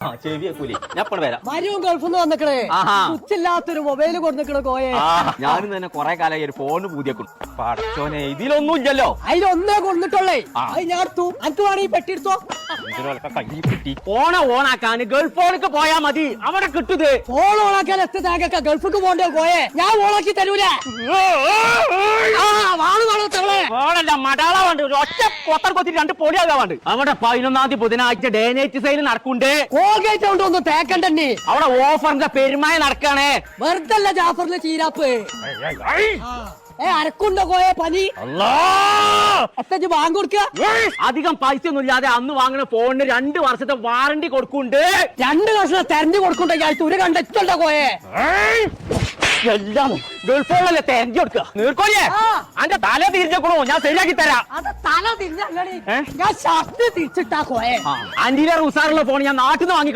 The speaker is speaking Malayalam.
ഞാൻ ഇപ്പോൾ വരാം. മരുവും ഗൾഫിൽ നിന്ന് വന്നിക്കണേ. ആഹാ. സ്വിച്ചില്ലാത്തൊരു മൊബൈൽ കൊടുത്തിക്കണ കോയെ. ഞാനും തന്നെ കൊറേ കാലമായി ഒരു ഫോണ് പൂതിയക്കും പടച്ചോനെ ഇതിലൊന്നും ഇല്ലല്ലോ. അതിലൊന്നേ കൊടുന്നിട്ടുള്ളേ. ആ. അത് ഞാൻ എടുത്തു. അനക്ക് കിട്ടി ഫോണ് ഓണാക്കാൻ ഗൾഫ് ഫോണിക്ക് പോയാ മതി. അവിടെ കിട്ടുത്. ഫോൺ ഓണാക്കാൻ എത്ര ഗൾഫിക്ക് പോണ്ടേ കോയെ? ഞാൻ ഓണാക്കി തരൂല. ആ. തവളെ മടാളാവാണ്ട്. മടാള വേണ്ട ഒരു ഒറ്റ കൊത്തർ കൊത്തി രണ്ട് പൊടിയാകാൻ വേണ്ട അവിടെ പതിനൊന്നാം തീയതി ബുധനാഴ്ച ഡേനേറ്റ് സെയിൽ നടക്കുന്നുണ്ട് കോൾഗേറ്റ് കൊണ്ട് ഒന്ന് തേക്കണ്ടേ അവിടെ ഓഫറിന്റെ പെരുമായ നടക്കാണേ. വെറുതല്ല ജാഫറിന്റെ ചീരാപ്പ്. ഏ അരക്കുണ്ടോ കോയ പനി? അല്ലാ. എത്തച്ച് ബാങ്ക് കൊടുക്കുക അധികം പൈസ ഒന്നും ഇല്ലാതെ അന്ന് വാങ്ങുന്ന ഫോണിന് രണ്ട് വർഷത്തെ വാറണ്ടി കൊടുക്കുന്നുണ്ട്. രണ്ട് വർഷം തെരഞ്ഞു കൊടുക്കണ്ടോ ഞാൻ ഒരു കണ്ടെത്തുണ്ടോ കോയെ? എല്ലാം ഗൾഫോളല്ലേ തെരഞ്ഞു കൊടുക്കുക നീർക്കോലിയേ. അന്റെ തല തിരിച്ചേക്കണോ ഞാൻ ശരിയാക്കി തരാം? ഞാൻ ഷർട്ട് തിരിച്ചിട്ടാ ഉസാറുള്ള ഫോൺ ഞാൻ നാട്ടിൽ നിന്ന് വാങ്ങി